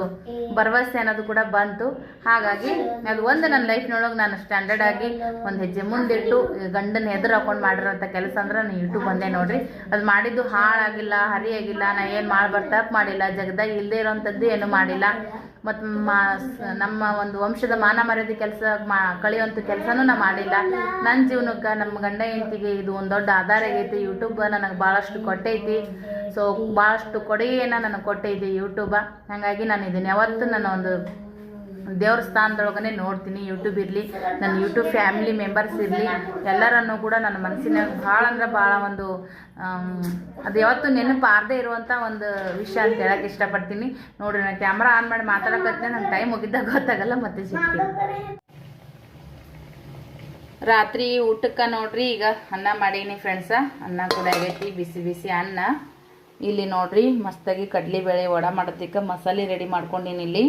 ಭರವಸೆ ಅನ್ನೋದು ಕೂಡ ಬಂತು. ಹಾಗಾಗಿ ಅದು ಒಂದು ನನ್ನ ಲೈಫ್ನೊಳಗೆ ನಾನು ಸ್ಟ್ಯಾಂಡರ್ಡ್ ಆಗಿ ಒಂದು ಹೆಜ್ಜೆ ಮುಂದಿಟ್ಟು ಗಂಡನ ಎದುರು ಹಾಕೊಂಡು ಮಾಡಿರೋಂಥ ಕೆಲಸ ಅಂದ್ರೆ ನಾನು ಯೂಟ್ಯೂಬ್ ಒಂದೇ ನೋಡ್ರಿ. ಅದು ಮಾಡಿದ್ದು ಹಾಳಾಗಿಲ್ಲ, ಹರಿಯಾಗಿಲ್ಲ, ನಾ ಏನು ಮಾಡಿ ತಪ್ಪು ಮಾಡಿಲ್ಲ, ಜಗದಾಗ ಇಲ್ಲದೆ ಇರೋವಂಥದ್ದು ಏನು ಮಾಡಿಲ್ಲ. ಮತ್ತು ನಮ್ಮ ಒಂದು ವಂಶದ ಮಾನ ಮರ್ಯಾದೆ ಕೆಲಸ ಮಾ ಕಳಿಯುವಂಥ ಕೆಲಸನೂ ನಾ ಮಾಡಿಲ್ಲ. ನನ್ನ ಜೀವನಕ್ಕೆ ನಮ್ಮ ಗಂಡ ಹೆಂಡತಿಗೆ ಇದು ಒಂದು ದೊಡ್ಡ ಆಧಾರ ಆಗೈತಿ. ಯೂಟ್ಯೂಬ್ ನನಗೆ ಭಾಳಷ್ಟು ಕೊಟ್ಟೈತಿ. ಸೊ ಭಾಳಷ್ಟು ಕೊಡುಗೆಯನ್ನು ನನಗೆ ಕೊಟ್ಟೈತಿ ಯೂಟ್ಯೂಬ ಹಾಗಾಗಿ ನಾನು ಇದನ್ನು ಯಾವತ್ತೂ ನನ್ನ ಒಂದು ದೇವ್ರ ಸ್ಥಾನದೊಳಗನೆ ನೋಡ್ತೀನಿ ಯೂಟ್ಯೂಬ್ ಇರಲಿ, ನನ್ನ ಯೂಟ್ಯೂಬ್ ಫ್ಯಾಮಿಲಿ ಮೆಂಬರ್ಸ್ ಇರಲಿ, ಎಲ್ಲರನ್ನು ಕೂಡ ನನ್ನ ಮನಸ್ಸಿನಾಗ ಭಾಳ ಅಂದ್ರೆ ಭಾಳ ಒಂದು ಅದು ಯಾವತ್ತೂ ನೆನಪಾರದೇ ಇರುವಂಥ ಒಂದು ವಿಷಯ ಅಂತ ಹೇಳಕ್ಕೆ ಇಷ್ಟಪಡ್ತೀನಿ. ನೋಡಿರಿ ನಾನು ಕ್ಯಾಮ್ರಾ ಆನ್ ಮಾಡಿ ಮಾತಾಡಕತ್ತೆ ನನ್ನ ಟೈಮ್ ಮುಗಿದಾಗ ಗೊತ್ತಾಗಲ್ಲ, ಮತ್ತೆ ಸಿಗ್ತೀನಿ. ರಾತ್ರಿ ಊಟಕ್ಕೆ ನೋಡ್ರಿ, ಈಗ ಅನ್ನ ಮಾಡೀನಿ ಫ್ರೆಂಡ್ಸ ಅನ್ನ ಕೂಡ ಆಗೈತಿ, ಬಿಸಿ ಬಿಸಿ ಅನ್ನ. ಇಲ್ಲಿ ನೋಡ್ರಿ, ಮಸ್ತಾಗಿ ಕಡಲೆಬೇಳೆ ವಡ ಮಾಡೋದಕ್ಕೆ ಮಸಾಲೆ ರೆಡಿ ಮಾಡ್ಕೊಂಡಿನಿ ಇಲ್ಲಿ.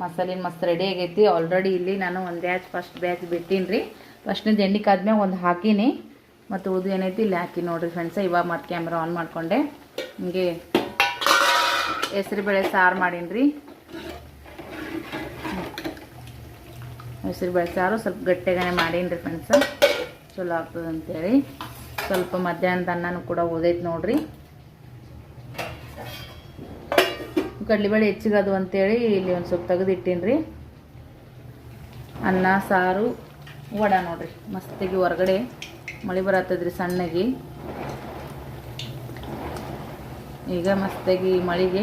ಮಸಾಲೆ ಮಸ್ತ್ ರೆಡಿ ಆಗೈತಿ. ಆಲ್ರೆಡಿ ಇಲ್ಲಿ ನಾನು ಒಂದು ಬ್ಯಾಚ್ ಫಸ್ಟ್ ಬ್ಯಾಚ್ ಬಿಟ್ಟೀನಿ ರೀ. ಫಸ್ಟ್ನೇದು ಎಣ್ಣೆ ಕಾದ್ಮೇಲೆ ಒಂದು ಹಾಕೀನಿ. ಮತ್ತು ಉದ್ದು ಏನೈತಿ ಇಲ್ಲಿ ಹಾಕಿ ನೋಡ್ರಿ ಫ್ರೆಂಡ್ಸ ಇವಾಗ ಮತ್ತು ಕ್ಯಾಮ್ರಾ ಆನ್ ಮಾಡಿಕೊಂಡೆ. ಹಿಂಗೆ ಹೆಸ್ರುಬೇಳೆ ಸಾರು ಮಾಡೀನಿ ರೀ. ಹೆಸ್ರು ಬೇಳೆ ಸಾರು ಸ್ವಲ್ಪ ಗಟ್ಟಿಗಾನೆ ಮಾಡೀನಿ ರೀ ಫ್ರೆಂಡ್ಸ ಚಲೋ ಆಗ್ತದೆ ಅಂತೇಳಿ ಸ್ವಲ್ಪ ಮಧ್ಯಾಹ್ನದ ಅನ್ನನೂ ಕೂಡ ಓದೈತೆ ನೋಡ್ರಿ. ಕಡ್ಲಿಬೇಳೆ ಹೆಚ್ಚಿಗದು ಅಂತೇಳಿ ಇಲ್ಲಿ ಒಂದು ಸ್ವಲ್ಪ ತೆಗೆದಿಟ್ಟೀನಿ ರೀ ಅನ್ನ, ಸಾರು, ವಡ ನೋಡ್ರಿ, ಮಸ್ತಿಗೆ ಹೊರಗಡೆ ಮಳೆ ಬರತ್ತದ್ರಿ ಸಣ್ಣಗೆ. ಈಗ ಮಸ್ತಾಗಿ ಮಳೆಗೆ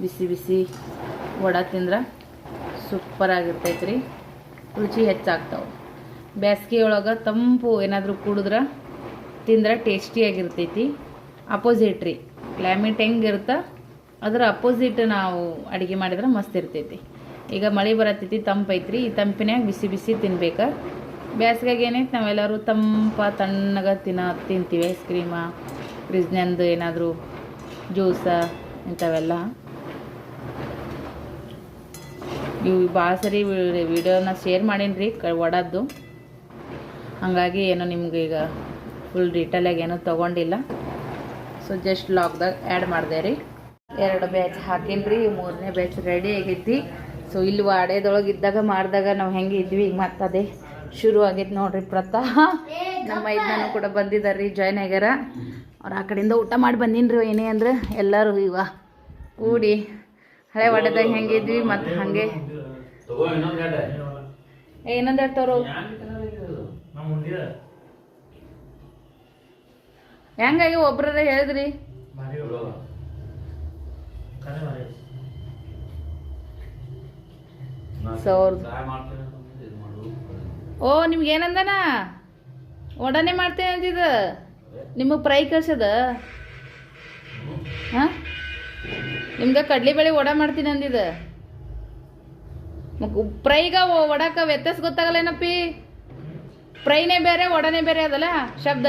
ಬಿಸಿ ಬಿಸಿ ವಡ ತಿಂದ್ರೆ ಸೂಪರ್ ಆಗಿರ್ತೈತೆ ರೀ ರುಚಿ ಹೆಚ್ಚಾಗ್ತಾವೆ. ಬೇಸಿಗೆ ಒಳಗೆ ತಂಪು ಏನಾದರೂ ಕುಡಿದ್ರೆ ತಿಂದ್ರೆ ಟೇಸ್ಟಿಯಾಗಿರ್ತೈತಿ ಅಪೋಸಿಟ್ ರೀ ಕ್ಲೈಮೇಟ್ ಹೆಂಗಿರುತ್ತಾ? ಅದರ ಅಪೋಸಿಟ್ ನಾವು ಅಡುಗೆ ಮಾಡಿದ್ರೆ ಮಸ್ತ್ ಇರ್ತೈತಿ. ಈಗ ಮಳೆ ಬರತ್ತೈತಿ ತಂಪೈತ್ರಿ ಈ ತಂಪಿನ್ಯಾಗ ಬಿಸಿ ಬಿಸಿ ತಿನ್ಬೇಕು. ಬೇಸಿಗೆಗೆ ಏನೈತೆ, ನಾವೆಲ್ಲರೂ ತಂಪ ತಣ್ಣಗೆ ತಿನ್ನ ತಿಂತೀವಿ ಐಸ್ ಕ್ರೀಮ ಫ್ರಿಜ್ನಂದು ಏನಾದರೂ ಜ್ಯೂಸ ಇಂಥವೆಲ್ಲ. ಇವು ಭಾಳ ಸರಿ ವಿಡಿಯೋನ ಶೇರ್ ಮಾಡೀನಿ ಕ, ಒಡದ್ದು. ಹಾಗಾಗಿ ಏನೋ ನಿಮ್ಗೆ ಈಗ ಫುಲ್ ಡೀಟೇಲಾಗಿ ಏನೂ ತೊಗೊಂಡಿಲ್ಲ. ಸೊ ಜಸ್ಟ್ ಲಾಕ್ದಾಗ ಆ್ಯಡ್ ಮಾಡಿದೆ ರೀ. ಎರಡು ಬ್ಯಾಚ್ ಹಾಕೇನ್ರಿ ರೀ ಮೂರನೇ ಬ್ಯಾಚ್ ರೆಡಿ ಆಗೈತಿ. ಸೊ ಇಲ್ಲಿ ವಾಡೇದೊಳಗೆ ಇದ್ದಾಗ ಮಾಡಿದಾಗ ನಾವು ಹೆಂಗೆ ಇದ್ವಿ ಈಗ ಮತ್ತೆ ಅದೇ ಶುರು ಆಗೈತೆ ನೋಡ್ರಿ ಪ್ರತಾ ನಮ್ಮ ಇದನ್ನು ಕೂಡ ಬಂದಿದ್ದಾರೆ ರೀ ಜಾಯ್ನ್ ಆಗ್ಯಾರ. ಅವ್ರು ಆ ಕಡೆಯಿಂದ ಊಟ ಮಾಡಿ ಬಂದೀನಿ ರೀ ಏನೇ ಅಂದ್ರೆ ಎಲ್ಲರೂ ಇವ. ಕೂಡಿ. ಹಳೆ ವಾಡ್ಯದಾಗ ಹೆಂಗಿದ್ವಿ ಮತ್ತು ಹಾಗೆ. ಏನಂದ ಹೇಳ್ತಾವ್ರು ಹೆಂಗಾಗಿ ಒಬ್ರೇ ಹೇಳಿದ್ರಿ ಸಾವಿರದ ಸಹಾಯ ಮಾಡ್ತೀನಿ ಅಂತಂದ್ರೆ ಇದು ಮಾಡು ಓ ನಿಮ್ಗೆ ಏನಂದನ? ಒಡನೆ ಮಾಡ್ತೇನೆ ಅಂತಿದ ನಿಮಗೆ ಪ್ರೈ ಕಳ್ಸದ? ಹಾಂ? ನಿಮ್ಗೆ ಕಡ್ಲಿಬೇಳೆ ಒಡ ಮಾಡ್ತೀನಿ ಅಂದಿದ ಪ್ರೈಗ ಒಡಕ ವ್ಯತ್ಯಾಸ ಗೊತ್ತಾಗಲ್ಲ ಏನಪ್ಪಿ ಪ್ರೈನೇ ಬೇರೆ ಒಡನೆ ಬೇರೆ ಅದಲ್ಲ ಶಬ್ದ.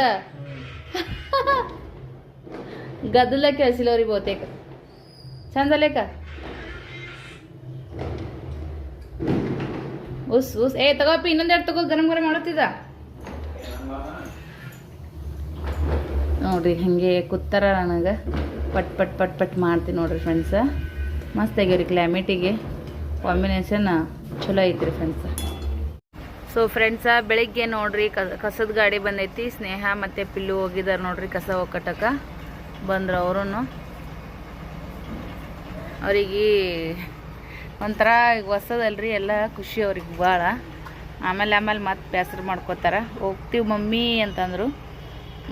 ಗದ್ದಲ ಕೇಳಿಸಿಲ್ಲ ಅವ್ರಿಗೆ ಬಹುತೇಕ ಚಂದಲೇಕ ಉಸ್ ಉಸ್ ಏ ತಗೋಪಿ ಇನ್ನೊಂದೆರಡು ತಗೋ, ಗರಂ ಗರಂ ಮಾಡತ್ತಿದ ನೋಡ್ರಿ, ಹಿಂಗೆ ಕೂತಾರ ನನಗೆ. ಪಟ್ ಪಟ್ ಪಟ್ ಪಟ್ ಮಾಡ್ತೀನಿ ನೋಡ್ರಿ ಫ್ರೆಂಡ್ಸ ಮಸ್ತ್ ಆಗ್ಯಾವ್ರಿ ಕ್ಲೈಮೇಟಿಗೆ ಕಾಂಬಿನೇಷನ್ ಚಲೋ ಐತ್ರಿ ಫ್ರೆಂಡ್ಸ ಸೊ ಫ್ರೆಂಡ್ಸ ಬೆಳಿಗ್ಗೆ ನೋಡ್ರಿ ಕಸದ ಗಾಡಿ ಬಂದೈತಿ. ಸ್ನೇಹ ಮತ್ತು ಪಿಲ್ಲು ಹೋಗಿದ್ದಾರೆ ನೋಡ್ರಿ, ಕಸ ಒಕ್ಕಟಕ. ಬಂದ್ರು ಅವರು ಅವ್ರಿಗೆ ಒಂಥರ ಈಗ ಹೊಸದಲ್ರಿ ಎಲ್ಲ ಖುಷಿ ಅವ್ರಿಗೆ ಭಾಳ. ಆಮೇಲೆ ಆಮೇಲೆ ಮತ್ತೆ ಬೇಸರ ಮಾಡ್ಕೋತಾರ. ಹೋಗ್ತೀವಿ ಮಮ್ಮಿ ಅಂತಂದರು.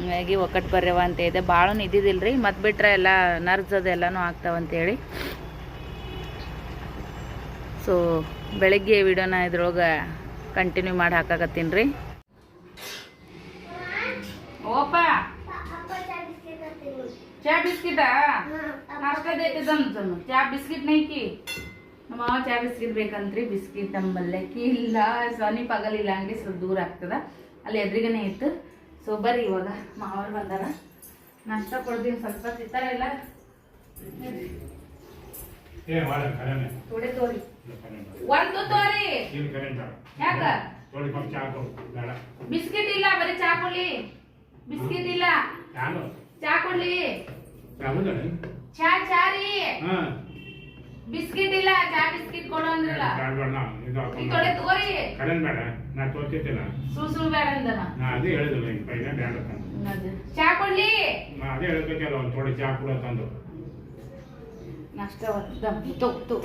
ಹಾಗಾಗಿ ಒಕ್ಕಟ್ಟು ಬರ್ಯವ ಅಂತ ಇದೆ ಭಾಳ ಇದ್ದಿದ್ದಿಲ್ಲ ರೀ ಮತ್ತೆ ಬಿಟ್ರೆ ಎಲ್ಲ ನರ್ಸ್ ಅದೆಲ್ಲನೂ ಆಗ್ತಾವಂತೇಳಿ ಸೊ ಬೆಳಗ್ಗೆ ವಿಡಿಯೋನ ಇದ್ರೊಳಗೆ ಕಂಟಿನ್ಯೂ ಮಾಡಿ ಹಾಕಾಕತ್ತೀನಿ ರೀ. ಓಪ! ಚಾ ಬಿಸ್ಕಿಟಾ? ನಾಷ್ಟ ದೇತದಂತ ಚಾ ಬಿಸ್ಕಿಟ್ ನೈಕಿ? ನಮ್ಮ ಮಾವ ಚಾ ಬಿಸ್ಕಿಟ್ ಬೇಕಂತ್ರಿ ಬಿಸ್ಕಿಟ್ ನಮ್ಮಲ್ಲಕ್ಕಿ ಇಲ್ಲ ಸಮೀಪ ಆಗಲಿಲ್ಲ ಅಂಗಡಿ ಸ್ವಲ್ಪ ದೂರ ಆಗ್ತದ. ಅಲ್ಲಿ ಎದುರಿಗನೆ ಇತ್ತು. ಸೊ ಬರ್ರಿ ಇವಾಗ ಮಾವರು ಬಂದಾರ. ನಾಷ್ಟ ಕೊಡ್ತೀನಿ ಸ್ವಲ್ಪ ತಿಂತಾರಿಲ್ಲ ಏ ಮಾಡ ಕರೆನೆ ತೋಡೆ ತೋರಿ. ಒಂದು ತೋರಿ. ಇಲ್ಲಿ ಯಾಕ? ಬಿಸ್ಕಿಟ್ ಇಲ್ಲ ಬರೀ ಚಾ ಕೊಡ್ಲಿ. ಬಿಸ್ಕಿಟ್ ಇಲ್ಲ. ನಾನು ಚಾ ಕೊಡ್ಲಿ. ಯಾವ್ದಾಳೆ ಚಾ ಚಾ ರೀ. ಹಾ. ಬಿಸ್ಕಿಟ್ ಇಲ್ಲ ಚಾ ಬಿಸ್ಕಿಟ್ ಕೊಡು ಅಂದ್ರಲ್ಲ. ಬೇಡ ಇದು ಈ ತೊಡೆ ತಗೋರಿ. ಕರೆನ್ ಬೇಡ ನಾ ತೋರ್ತಿದ್ದಿಲ್ಲ ಸುಳ್ ಸುಳ್ ಬೇಡ ಅಂದನ. ನಾ ಅದೇ ಹೇಳಿದಿಲ್ಲ ಈಗ ಪೈಲೆ ಬೇಡ ಅಂತ. ಚಾ ಕೊಡ್ಲಿ. ನಾ ಅದೇ ಹೇಳ್ಬೇಕಲ್ಲ ಒಂದು ಥೋಡಿ ಚಾ ಕೊಡು ತಂದು. ನಷ್ಟ ದಮ್ ತೋ ತೋ.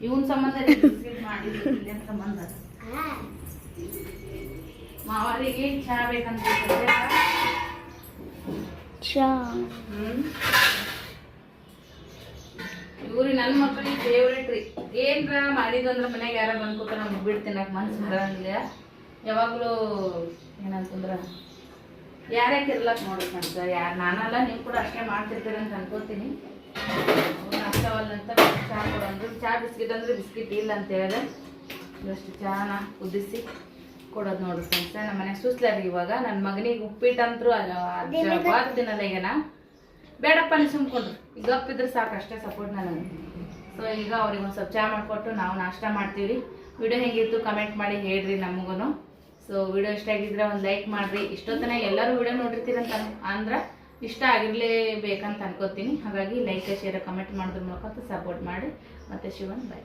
ಇವನ್ ಸಂಬಂಧ ಬಿಸ್ಕಿಟ್ ಮಾಡಿದ್ದು ಇಲ್ಲೇನ್ ಸಂಬಂಧ. ಮಾವರಿಗೆ ಚಾ ಬೇಕಂತ ಹೇಳ್ತಾರೆ. ಚಾ ಹ್ಮ್. ಇವ್ರಿ ನನ್ನ ಮಕ್ಳಿಗೆ ಫೇವ್ರೇಟ್ ರೀ. ಏನ್ರ ಮಾಡಿದಂದ್ರ ಮನ್ಯಾಗ ಯಾರ ಬಂದ್ ಕೂತ ನಮ್ಗೆ ಬಿಟ್ಟು ತಿನ್ನಕ್ ಮನ್ಸು ಬರಂಗಿಲ್ಲ. ಯಾವಾಗಲೂ ಏನಂತಂದ್ರ, ಯಾರ್ಯಾಕೆ ಇರ್ಲಕ್ ಅಂತ ಯಾರು ನಾನಲ್ಲ, ನೀವು ಕೂಡ ಅಷ್ಟೇ ಮಾಡ್ತಿರ್ತೀರ ಅಂತ ಅನ್ಕೋತೀನಿ. ಅಷ್ಟವಲ್ಲಂತ ಚಹಾ ಕೊಡಂದ್ರು. ಚಹಾ ಬಿಸ್ಕಿಟ್ ಅಂದ್ರೆ ಬಿಸ್ಕಿಟ್ ಇಲ್ಲ ಅಂತ ಹೇಳಿದ್ರೆ ಜಸ್ಟ್ ಚಹಾನ ಕುದಿಸಿ. ಕೊಡೋದು ನೋಡ್ರಿ ಫ್ರೆಂಡ್ಸ್ ನಮ್ಮ ಮನೆ ಸುಸ್ಲಾರಿ ಇವಾಗ ನನ್ನ ಮಗನಿಗೆ ಉಪ್ಪಿಟ್ಟಂತ್ರು ತಿನ್ನಲ್ಲ ಈಗನ? ಬೇಡಪ್ಪ ನೀವು ಸುಮ್ಕೊಂಡ್ರು ಈಗ ಗಪ್ಪಿದ್ರೆ ಸಾಕು ಅಷ್ಟೇ ಸಪೋರ್ಟ್ ನನಗೆ. ಸೊ ಈಗ ಅವ್ರಿಗೆ ಒಂದು ಸ್ವಲ್ಪ ಚಹಾ ಮಾಡಿಕೊಟ್ಟು ನಾವು ನಾಷ್ಟ ಮಾಡ್ತೀವಿ ವಿಡಿಯೋ ಹೆಂಗಿತ್ತು ಕಮೆಂಟ್ ಮಾಡಿ ಹೇಳ್ರಿ ನಮಗೂ ಸೊ ವಿಡಿಯೋ ಇಷ್ಟ ಆಗಿದ್ರೆ ಒಂದು ಲೈಕ್ ಮಾಡಿರಿ. ಇಷ್ಟೊತ್ತನ ಎಲ್ಲರೂ ವಿಡಿಯೋ ನೋಡಿರ್ತೀರಂತ ಅಂದ್ರೆ ಇಷ್ಟ ಆಗಿರ್ಲೇಬೇಕಂತ ಅನ್ಕೋತೀನಿ. ಹಾಗಾಗಿ ಲೈಕ್ ಶೇರ್ ಕಮೆಂಟ್ ಮಾಡೋದ್ರ ಮೂಲಕ ಸಪೋರ್ಟ್ ಮಾಡಿ. ಮತ್ತೆ ಶಿವನ್ ಬಾಯ್